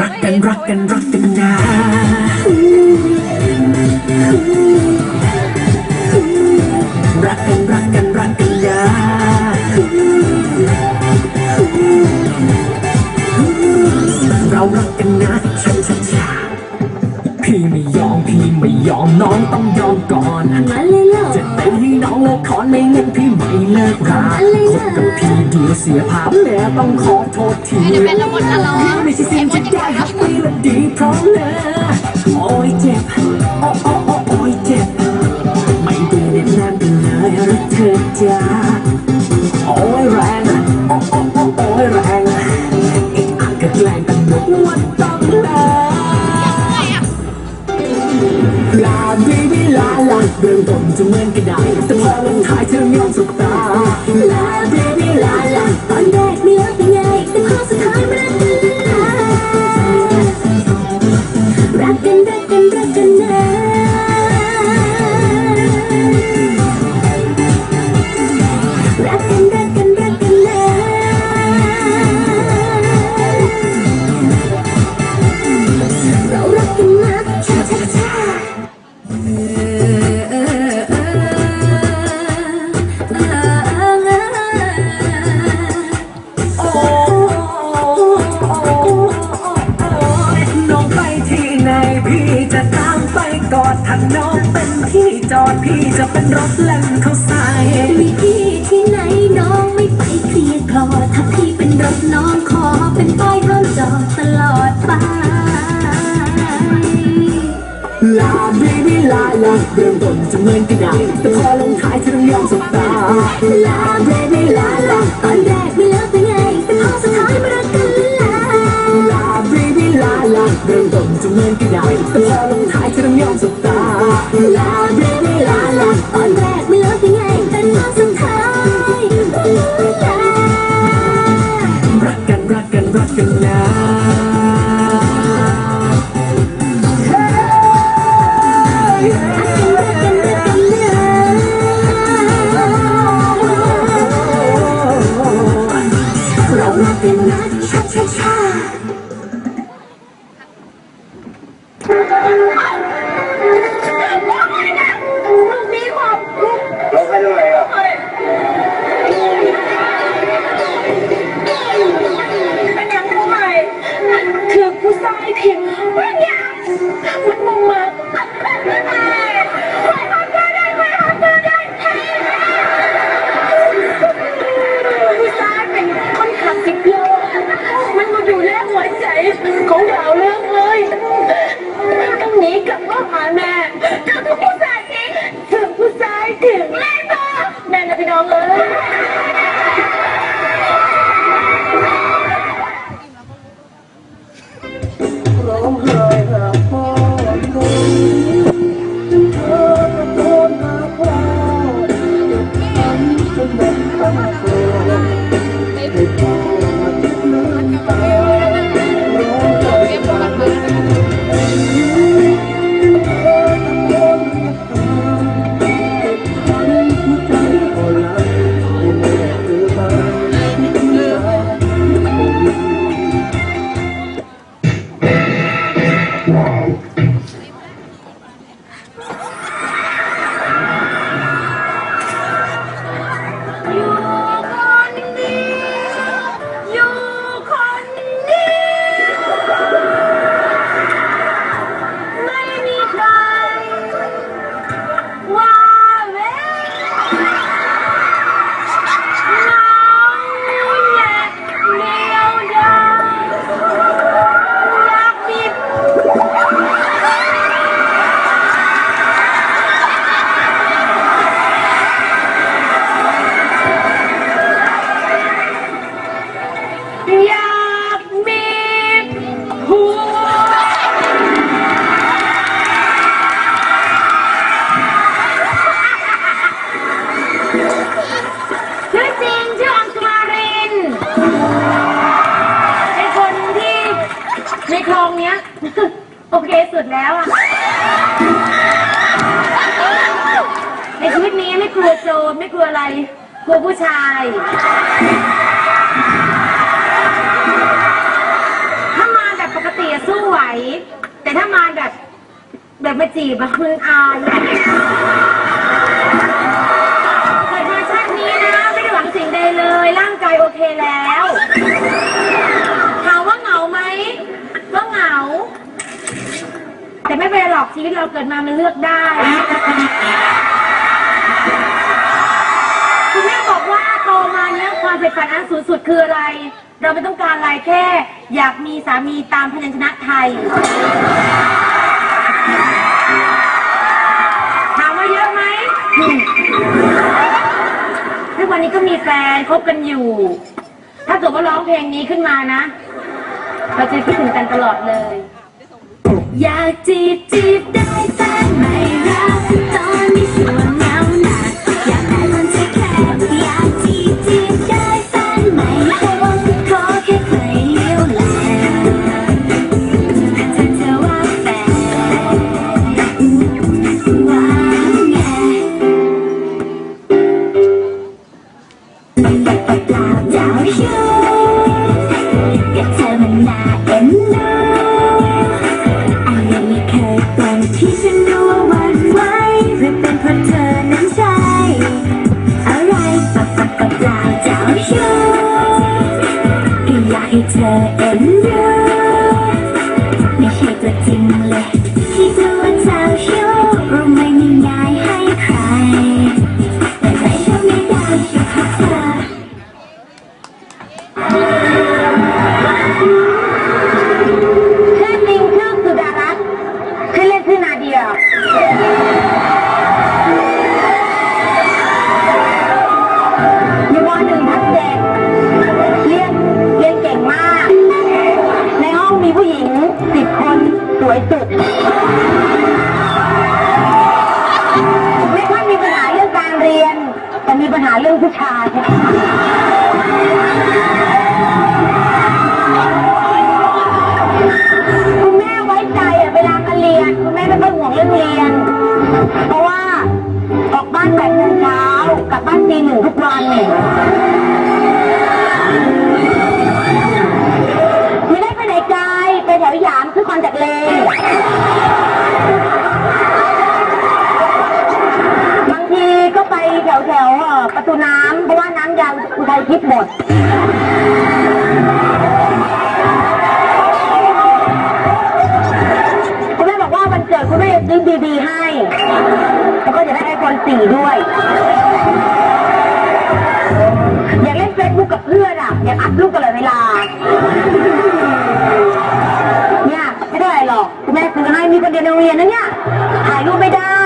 รักกันรักกันรักกันนะรักกันรักกันรักกันนะเรารักกันนะชัชชา ยอมน้องต้องยอมก่อนมาเลยเหรอจะเต้นให้น้องเลิกขอนไม่งั้นพี่ไม่เลิกราคบกับพี่เดียวเสียภาพแม่ต้องขอโทษทีไม่ได้เป็นระบบแล้วเหรอพี่ไม่ใช่สิ่งที่ได้รับไม่ละดีเพราะเธอโอ้ยเจ็บโอ้โอ้โอ้โอ้ยเจ็บไม่ดูเด็ดแน่นกันเลยรักเธอจ้าโอ้ยแรงโอ้โอ้โอ้โอ้ยแรงอีกอันก็แกล้งกันหมดวันต้องลา ลาบีบีลาลาเริ่มต้นจะเหมือนกันได้แต่พอลงท้ายเธอยอมสุดตาลาบีบีลาลาตอนแรกเนื้อเป็นไงแต่พอสุดท้ายมัน จะเป็นรถเล่นเขาใส่มีพี่ที่ไหนน้องไม่ไปเคลียร์คลอถ้าพี่เป็นรถน้องขอเป็นป้ายห้ามจอดตลอดไปลาบีบีลาลาเริ่มต้นจะเหมือนกันได้แต่พอลงท้ายเธอต้องยอมสบตาลาเบบี้ลาลาตอนแรกไม่เลิกเป็นไงแต่พอสุดท้ายมารักกันลาลาบีบีลาลาเริ่มต้นจะเหมือนกันได้แต่พอลง เราให้เท่าไหร่อะเป็นอย่างผู้ใหม่คือผู้ชายเพียงมันยาวมันมองมา ทั้ โอเคสุดแล้วอะในชีวิตนี้ไม่กลัวโจรไม่กลัวอะไร กลัวผู้ชาย ถ้ามาแบบปกติสู้ไหว แต่ถ้ามาแบบ แบบมาจีบมาคืออาย กชีวิตเกิดมามันเลือกได้ คุณแม่บอกว่าโตมาเนี้ยความใฝ่ฝันอันสูงสุดคืออะไร เราไม่ต้องการอะไรแค่ อยากมีสามีตามพยัญชนะไทย ถามว่าเยอะไหมอืมทุกวันนี้ก็มีแฟนคบกันอยู่ ถ้าเกิดว่าร้องเพลงนี้ขึ้นมานะ เราจะคิดถึงกันตลอดเลย อยากจีบจีบได้ แฟ ยเผู้หญิงสิบคนสวยสุดไม่ค่อยมีปัญหาเรื่องการเรียน แต่มีปัญหาเรื่องผู้ชาย ดคุณแม่บอกว่าวันเกิดคุณแม่จะซื้อบีบีให้ แล้วก็จะได้ไอโฟนสี่ด้วย อยากเล่นเฟซบุ๊กกับเพื่อนอะ อยากอัพรูปตลอดเวลา เนี่ย ไม่ได้หรอก คุณแม่ซื้อให้มีคนเดียวในโรงเรียนนะเนี่ยถ่ายรูปไม่ได้